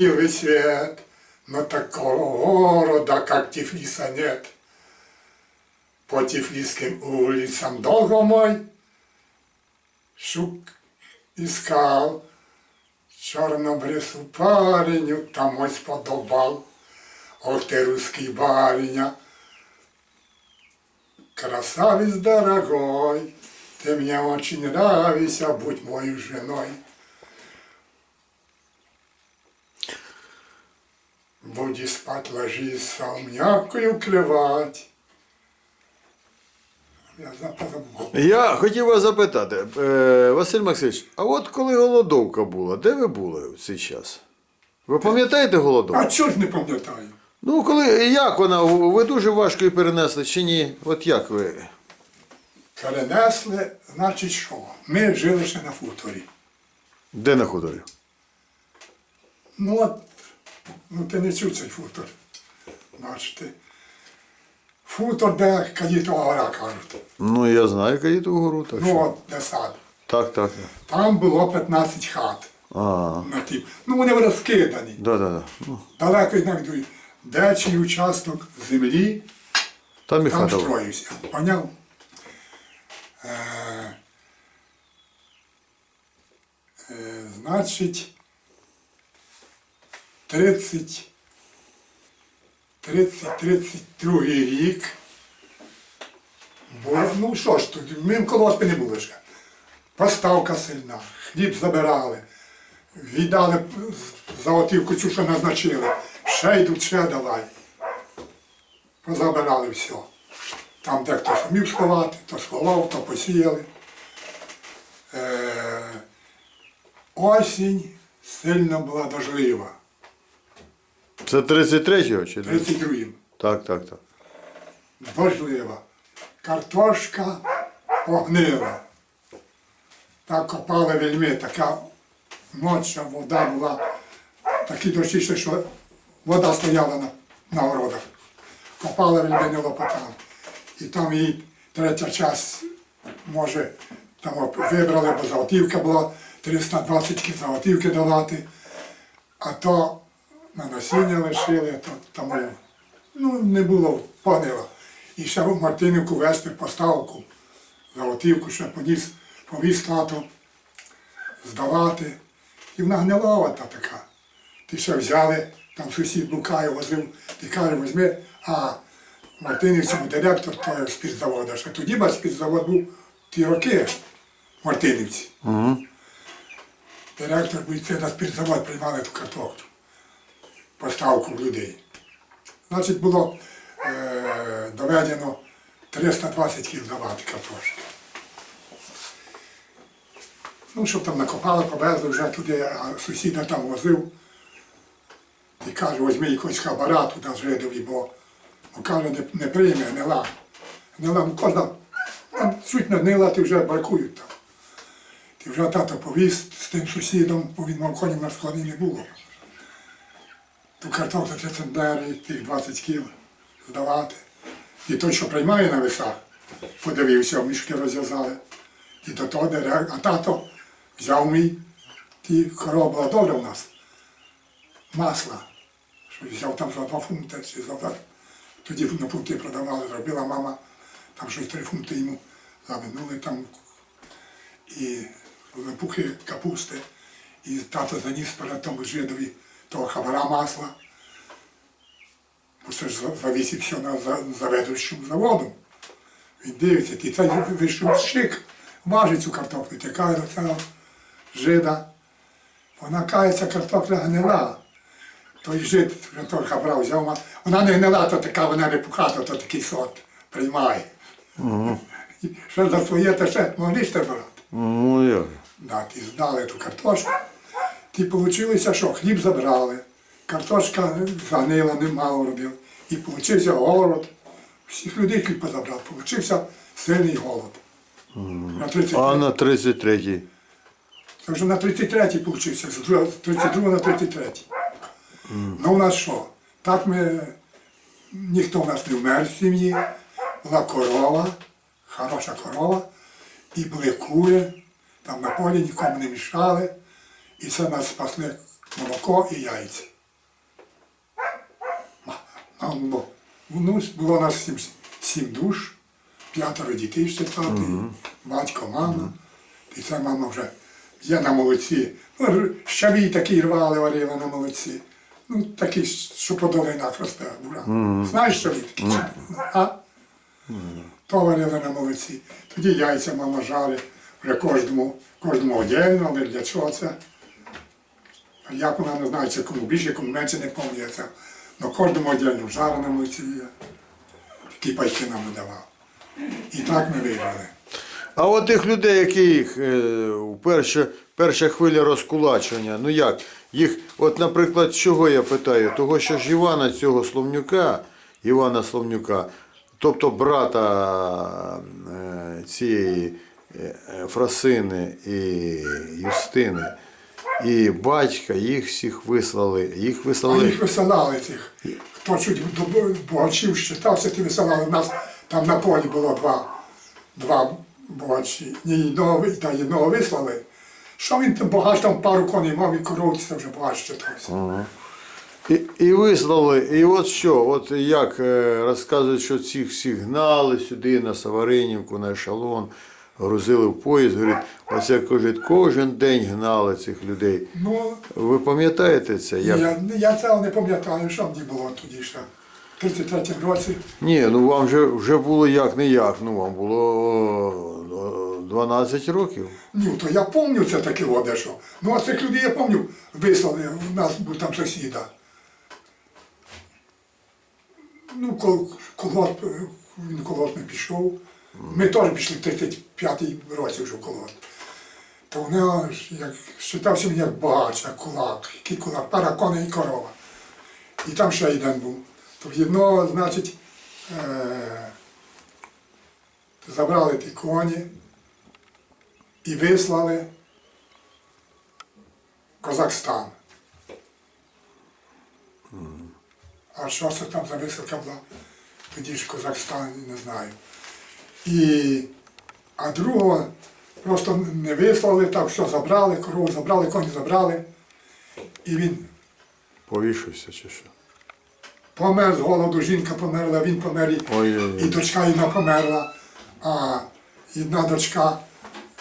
Белый свет, но такого города, как Тифлиса, нет. По Тифлисским улицам долго мой шук искал, чорнобрису пареню там ось подобал. Ох ты, русский барыня, красавец дорогой, ты мне очень нравишься, будь моей женой. Буди спать, ложись, солмякою клевать. Я запозабув. Я хотів вас запитати, е, Василь Максимович, а от коли голодовка була, де ви були в цей час? Ви пам'ятаєте голодовку? А чого ж не пам'ятаю? Ну, коли як вона? Ви дуже важко її перенесли чи ні? От як ви? Перенесли, значить що? Ми жили ще на хуторі. Де на хуторі? Ну от, ну ти не чув цей футор. Бачите. Футор, де Каїтова гора кажуть. Ну, я знаю Каїтову гору, так Ну от де сад. Так, так. Там було 15 хат. А, На тім. Ну вони розкидані. да, да, да. Ну, Далеко йдуть. Де чий участок землі, там і там хата. строївся. Поняв? Е, е, значить, 30, 30, 32 рік. Бо, ну що ж тут, ми в колоспі не були ще. Поставка сильна, хліб забирали, віддали п- за отівку цю, що назначили. Ще йдуть, ще давай. Позабирали все. Там де хто сумів сховати, то сховав, то посіяли. Е, осінь сильно була дожлива. Це 33-го чи 32-м. Так, так, так. Дожлива. Картошка погнила. Так копали вельми, така ноча, вода була, такі дощі, що вода стояла на, на городах. Копали вельми не лопатали. І там її третя час, може, там вибрали, бо заготівка була 320 кіл заготівки давати, а то на насіння лишили, то тому ну, не було, погнило. І ще в Мартинівку вести поставку, заготівку, ще поніс, повіз тато, здавати. І вона гнилова та така. Ти ще взяли, там сусід Лукає возив, ти каже, візьми, а Мартинівці був директор того спіртзаводу. Ще тоді ба спіртзавод був ті роки Мартинівці. Угу. Директор був це на спіртзавод приймали ту картоплю. Поставку людей. Значить, було е, доведено 320 кіл давати картошки. Ну, щоб там накопали, повезли вже туди, а сусіда там возив. І каже, візьми якийсь хабара туди з жидові, бо, бо каже, не, не прийме, гнила. Гнила, ну, кожна, ну, суть не гнила, ти вже бракують там. Ти вже тато повіз з тим сусідом, бо він мав конів на складі не було. Ту картоплю це центнери, тих 20 кіл здавати. І той, що приймає на весах, подивився, мішки розв'язали. І до того а тато взяв мій, ті корова була добра у нас. Масла. Що взяв там за два фунти чи за два. Тоді на фунти продавали, зробила мама, там щось три фунти йому заминули там і лепухи капусти. І тато заніс перед тому жидові того хабара масла. Бо це ж за- завісив все на за- заведущим заводом. Він дивиться, і цей вийшов шик, важить цю картоплю, тікає до цього жида. Вона кається, картопля гнила. Той жид той хабра взяв, вона не гнила, то така, вона не пухата, то такий сорт приймає. І Що за своє, то ще могли ж брати. Ну, як? Да, ті здали ту картошку. Ті вийшло, що хліб забрали, картошка загнила, немало робив. І получився голод. Всіх людей хліб позабрав. Получився сильний голод. На 33. А на 33-й. Це вже на 33-й получився, з 32 на 33-й. Ну у нас що? Так ми, ніхто в нас не вмер в сім'ї, була корова, хороша корова, і були кури, там на полі нікому не мішали, і це нас спасли молоко і яйця. Бо, ну, було у нас сім, сім душ, п'ятеро дітей ще тати, батько, мама. І це мама вже є на молоці. Ну, щавій такий рвали, варили на молоці. Ну, такий, що по долинах росте бура. Знаєш, що він такий? А? То варили на молоці. Тоді яйця мама жарить, вже кожному, кожному але для чого це? Як вона не знає, це кому більше, кому менше не пам'ятається. Но кожному одягну жара на молоці є. Такі пайки нам видавав. І так ми виграли. А от тих людей, яких е, перша, перша хвиля розкулачування, ну як? Їх, от, наприклад, чого я питаю? Того, що ж Івана цього Словнюка, Івана Словнюка, тобто брата е, цієї е, Фросини і Юстини, і батька, їх всіх вислали. Їх А вислали. їх висилали цих. Хто чуть до богачів считався, ті висилали. У нас там на полі було два, два богачі. Ні одного, та одного вислали. Що він там богач там пару коней мав і коровці, це вже богач считався. І, і вислали, і от що, от як е, розказують, що цих всіх гнали сюди на Саваринівку, на ешелон, грузили в поїзд, говорить, оце кажуть, кожен день гнали цих людей. Ну, Ви пам'ятаєте це? Як? я, я цього не пам'ятаю, що мені було тоді ще. В 33-му році. Ні, ну вам вже, вже було як не як, ну вам було о, 12 років. Ну, то я пам'ятаю це таке воде, що. Ну, а цих людей я пам'ятаю, вислали, у нас був там сусіда. Ну, кол, колгосп, е, він в колгосп не пішов. Ми теж пішли 35-й році вже в. То вони як вважався він як багач, як кулак, який кулак, пара коней і корова. І там ще один був. То в значить, е- забрали ті коні і вислали в Казахстан. А що це там за висилка була? Тоді ж Казахстан, не знаю. І, а другого просто не вислали, так що забрали, корову забрали, коні забрали. І він Повішився чи що? помер з голоду, жінка померла, він помер, і, Ой-ой-ой. і дочка одна померла, а одна дочка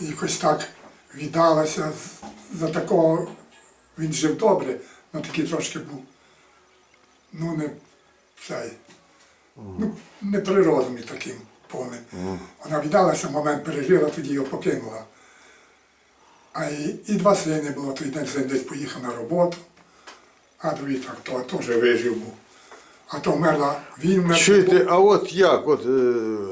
якось так віддалася за такого, він жив добре, але такий трошки був. Ну, не цей, ну, не при розумі таким повним. Вона віддалася, момент пережила, тоді його покинула. А і, і два сини було, той день син десь поїхав на роботу, а другий так то, теж вижив був. А то вмерла, він вмер. Чуєте, а от як, от, е,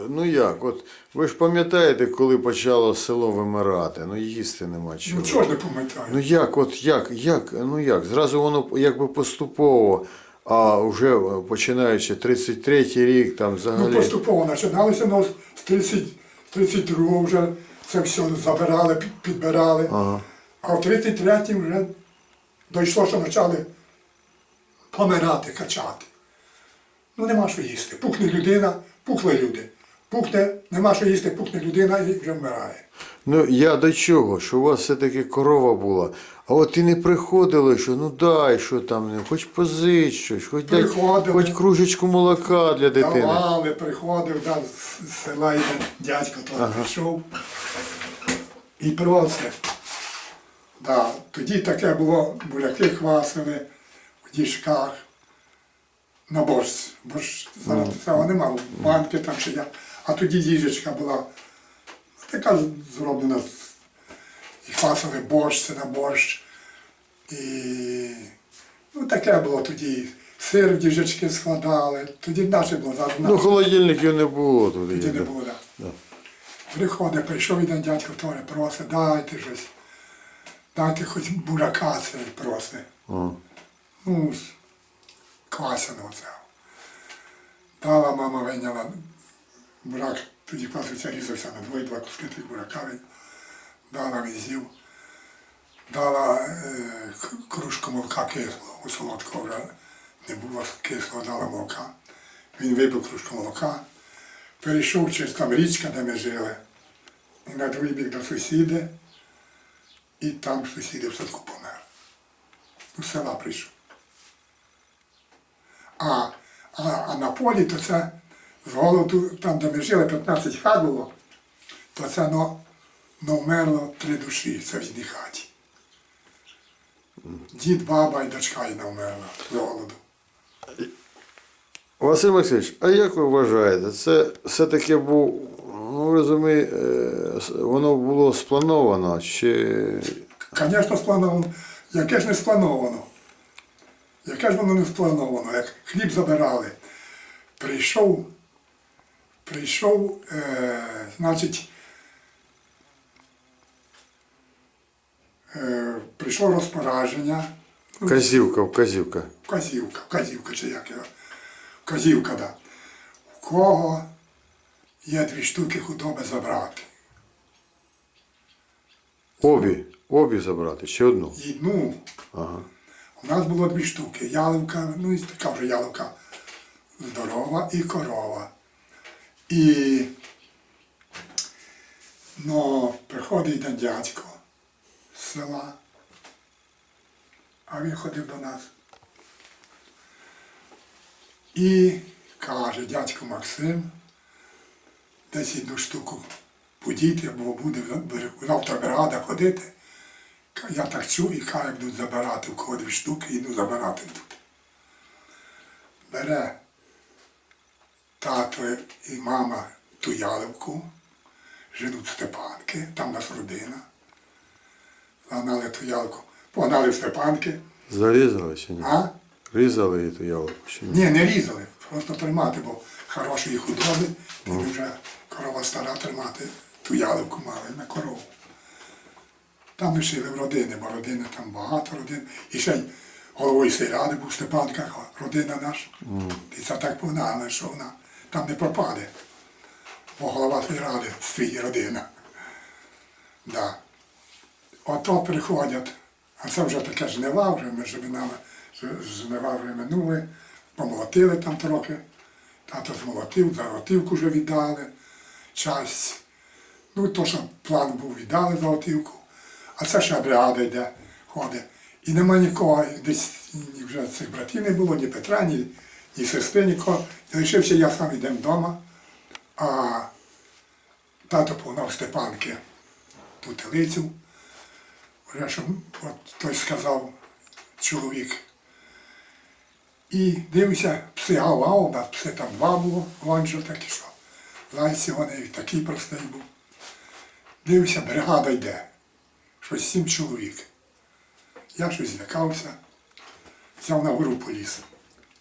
ну як, от ви ж пам'ятаєте, коли почало село вимирати, ну їсти нема чого. Ну чого ж не пам'ятаю? Ну як, от як, як, ну як? Зразу воно якби поступово, а вже е, починаючи 33-й рік, там Ну, поступово починалося, ну, з 30, 32 вже це все забирали, підбирали. Ага. А в 33-м вже дійшло, що почали помирати, качати. Ну нема що їсти. Пухне людина, пухли люди. Пухне, нема що їсти, пухне людина і вже вмирає. Ну я до чого? Що у вас все-таки корова була. А от і не приходили, що ну дай, що там, ну, хоч позич щось, хоч дай, Приходили. хоч кружечку молока для дитини. Давали, приходив, да, з села йде дядько то прийшов і просив. Да, тоді таке було, буряки квасили в діжках на борщ. Борщ зараз цього нема, банки там ще як. А тоді їжечка була така зроблена з- і квасили борщ, це на борщ. І ну, таке було тоді. Сир в діжечки складали. Тоді наше було зараз. Ну, холодильників не було туди. Тоді не було, так. Приходить, прийшов один дядько Торе, просить, дайте щось. Дайте хоч бурака це просить. О. Ну, квасяного цього. Дала мама вийняла бурак, тоді квасився різався на двоє, два куски тих бурака він. Дала він з'їв. Дала е, кружку молока кислого, у солодкого вже не було кислого, дала молока. Він випив кружку молока, перейшов через там річка, де ми жили, і на другий бік до сусіди, і там сусіди в садку помер. До села прийшов. А, А, а на полі то це з голоду, там, де ми жили, 15 хат було, то це ну, ну вмерло три душі це в одній хаті. Дід, баба і дочка і вмерла з голоду. Василь Максимович, а як ви вважаєте, це все-таки був, ну розумієте, воно було сплановано, чи Звісно, сплановано. Яке ж не сплановано? Яке ж воно не сплановано? Як хліб забирали. Прийшов, прийшов, е, значить, е, прийшло розпораження. Ну, вказівка, вказівка. Вказівка, вказівка чи як його? Вказівка, да. У кого є дві штуки худоби забрати? Обі, обі забрати, чи одну? І, ну, Ага. У нас було дві штуки. Яловка, ну і така вже яловка здорова і корова. І ну, приходить один дядько села, а він ходив до нас. І каже, дядько Максим, десь одну штуку подіти, або буде завтра бригада ходити. Я так чую, і хай будуть забирати у кого дві штуки, іду забирати тут. Бере тато і мама ту яливку, женуть Степанки, там нас родина. Загнали ту ялку, погнали в Степанки. Зарізали чи ні? А? Різали її ту яловку чи ні? Ні, не різали, просто тримати, бо хорошої худоби, і вже корова стара тримати, ту яливку мали на корову. Там лишили в родини, бо родини там багато родин. І ще й головою сільради був Степанка, родина наша. І це так погнали, що вона там не пропаде. Бо голова сільради свій родина. Да. Ото приходять, а це вже таке жнива, вже ми жнива, жнива вже минули, помолотили там трохи. Тато змолотив, заготівку вже віддали, часть. Ну, то, що план був, віддали заготівку, а це ще бригада йде, ходить. І нема нікого, десь вже цих братів не було, ні Петра, ні, ні сестри, нікого. Залишився я сам йдемо вдома, а тато погнав Степанки ту телицю. Вже що от той сказав чоловік. І дивився, пси гав-гав, пси там два було, гонжо такі що. Зайці вони такий простий був. Дивився, бригада йде. Щось сім чоловік. Я щось злякався, взяв на гору поліз,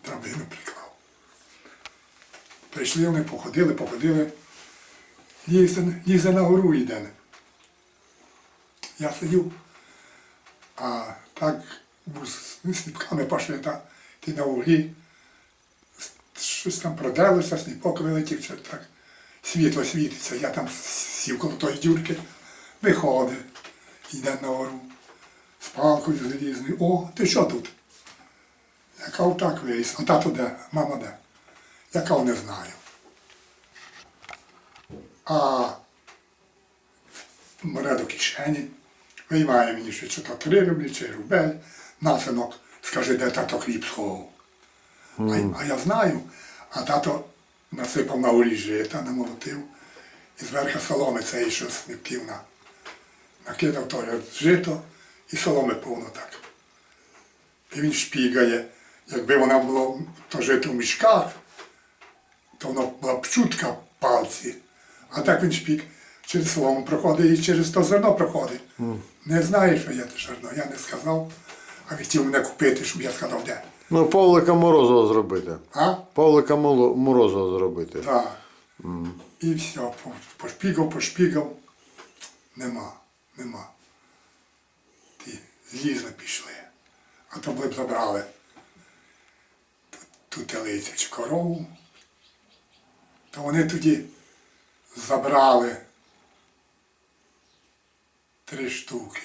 драбину приклав. Прийшли вони, походили, походили, лізе на гору йде. Я сидів, а так сніпками пошли, та ти на углі, с- щось там продалося, сніпок вилетів, чи так світло світиться. Я там сів коло тої дюрки, виходить, йде на гору з палкою залізною. О, ти що тут? Я кажу, так виріс. А тато де? Мама де? Я кажу, не знаю. А бере до кишені, виймає мені що чи то три рублі, чи рубель, на синок, скажи, де тато хліб сховав. А, а я знаю, а тато насипав на олій жита, намолотив, і зверху соломи цієї, що снипків на, накидав то жито і соломи повно так. І він шпігає. Якби вона була то жито в мішках, то воно була б чутка пальці. А так він шпік через солому проходить і через то зерно проходить. Не знає, що є те зерно. Я не сказав, а хотів мене купити, щоб я сказав, де. Ну, Павлика Морозова зробити. А? Павлика Морозова зробити. Так. І все, по- пошпігав, пошпігав. Нема, нема. Ті злізли пішли. А то б забрали ту, ту телицю чи корову. То вони тоді забрали три штуки.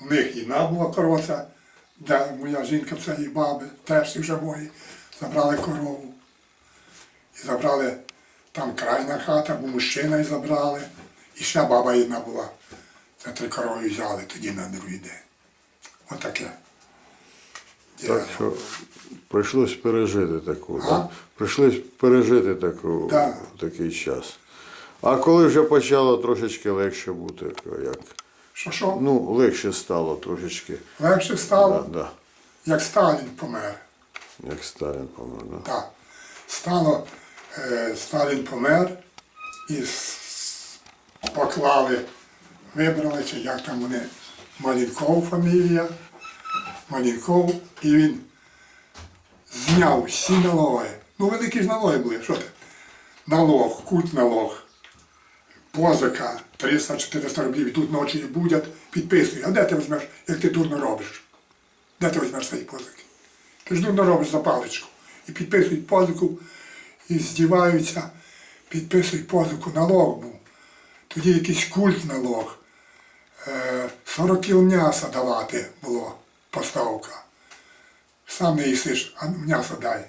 У них одна була корова, де моя жінка в цієї баби, теж і вже мої, забрали корову. І забрали там крайня хата, бо мужчина і забрали. І ще баба одна була. Це три корови взяли тоді на другий день. Отаке. Так що Прийшлось пережити таку, да? Прийшлось пережити таку, Так. такий час. А коли вже почало трошечки легше бути, як, Що що? ну, легше стало трошечки. Легше стало, Да, да, як Сталін помер. як Сталін помер. Да. Так. Стало, е, Сталін помер і с- поклали, вибрали, чи як там вони, Малінков фамілія, Малінков, і він зняв всі налоги. Ну, великі ж налоги були, що ти? Налог, культ налог, позика 300-400 рублів, і тут ночі будуть, підписуй. А де ти візьмеш, як ти дурно робиш? Де ти візьмеш свої позики? Ти ж дурно робиш за паличку. І підписують позику, і здіваються, підписують позику, налог був. Тоді якийсь культ налог. Е, 40 кіл м'яса давати було поставка. Сам не їсиш, а м'ясо дай.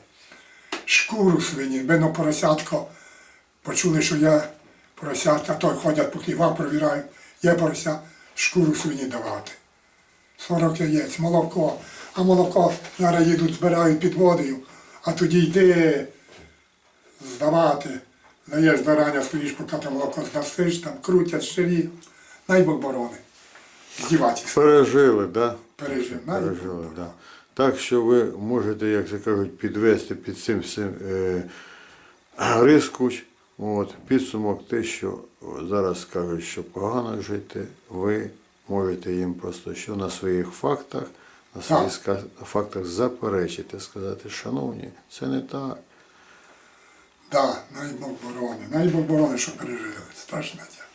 Шкуру свині, бено поросятко. Почули, що я поросятка, то ходять по хлівам, провірають, є порося, шкуру свині давати. 40 яєць, молоко. А молоко зараз їдуть, збирають під водою, а тоді йди здавати. Даєш до рання, стоїш, поки ти молоко здасиш, там крутять, щирі. Най Бог борони. Здіватися. Пережили, так? Да? Пережив. Най. Пережили, да. Так що ви можете, як це кажуть, підвести під цим всім е, риску. От, підсумок те, що зараз кажуть, що погано жити, ви можете їм просто що на своїх фактах, на своїх ска- фактах заперечити, сказати, шановні, це не так. Да, най Бог борони. Най Бог борони, що пережили. Страшне діло.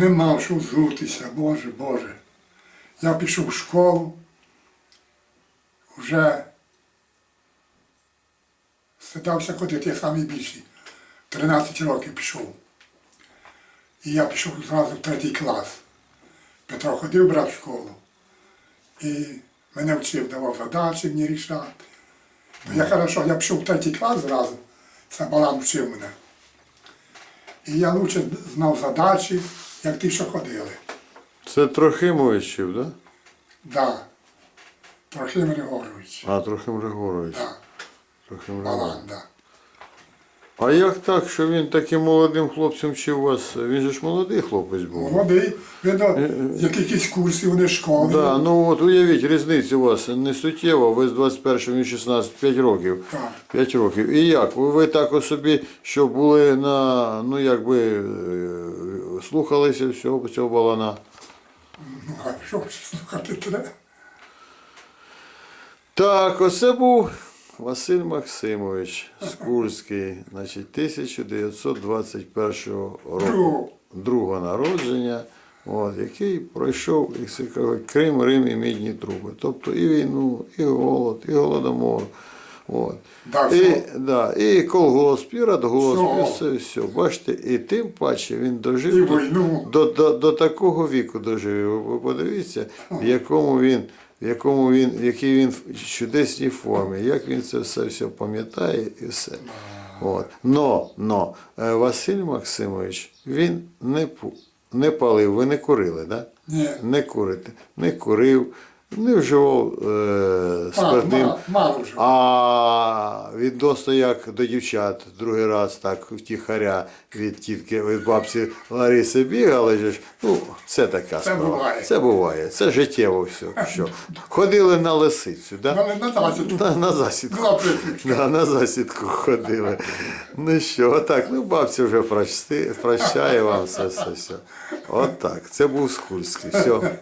Не мав що взутися, Боже, Боже. Я пішов в школу, вже стидався ходити, я самий більший. 13 років пішов. І я пішов зразу в третій клас. Петро ходив брат в школу. І мене вчив, давав задачі мені рішати. Ну, я хорошо, я пішов в третій клас зразу, це балан вчив мене. І я лучше знав задачі, як ті, що ходили. Це Трохимович, так? Да? Да. Трохим Григорович. А, Трохим Григорович. Да. Трохим Григорович. Балан, да. А як так, що він таким молодим хлопцем вчив вас? Він же ж молодий хлопець був. Молодий, видно, як якісь курси вони школи. Да, ну от уявіть, різниця у вас не суттєва, ви з 21 і 16, 5 років. Так. 5 років. І як? Ви, ви так о собі, що були на, ну якби, е, слухалися всього цього балана. Ну, а що ж слухати треба? Так, оце був Василь Максимович Скульський, значить, 1921 року. Другого. Другого народження, от, який пройшов, як кажуть, Крим, Рим і Мідні труби. Тобто і війну, і голод, і голодомор. От. Да, і, да, і колгосп, і радгосп, і Все. все, все. Бачите, і тим паче він дожив до, до, до, до такого віку дожив. Ви подивіться, в якому він, в якому він, в якій він в чудесній формі, як він це все, все пам'ятає і все. От. Но, но е, Василь Максимович, він не, не палив, ви не курили, да? Ні. Не курите, не курив, не вживав е, А, спиртним. мало, мало. А відносно як до дівчат, другий раз так втіхаря від тітки, від бабці Лариси бігали, ж, ну, це така Це справа. буває. Це буває, це життєво все. Що. Ходили на лисицю, да? Але на засідку. на, на засідку. Була. Да, на засідку ходили. Ну що, отак, ну бабця вже прощти, прощає вам все, все, все. Отак. Це був Скульський. Все.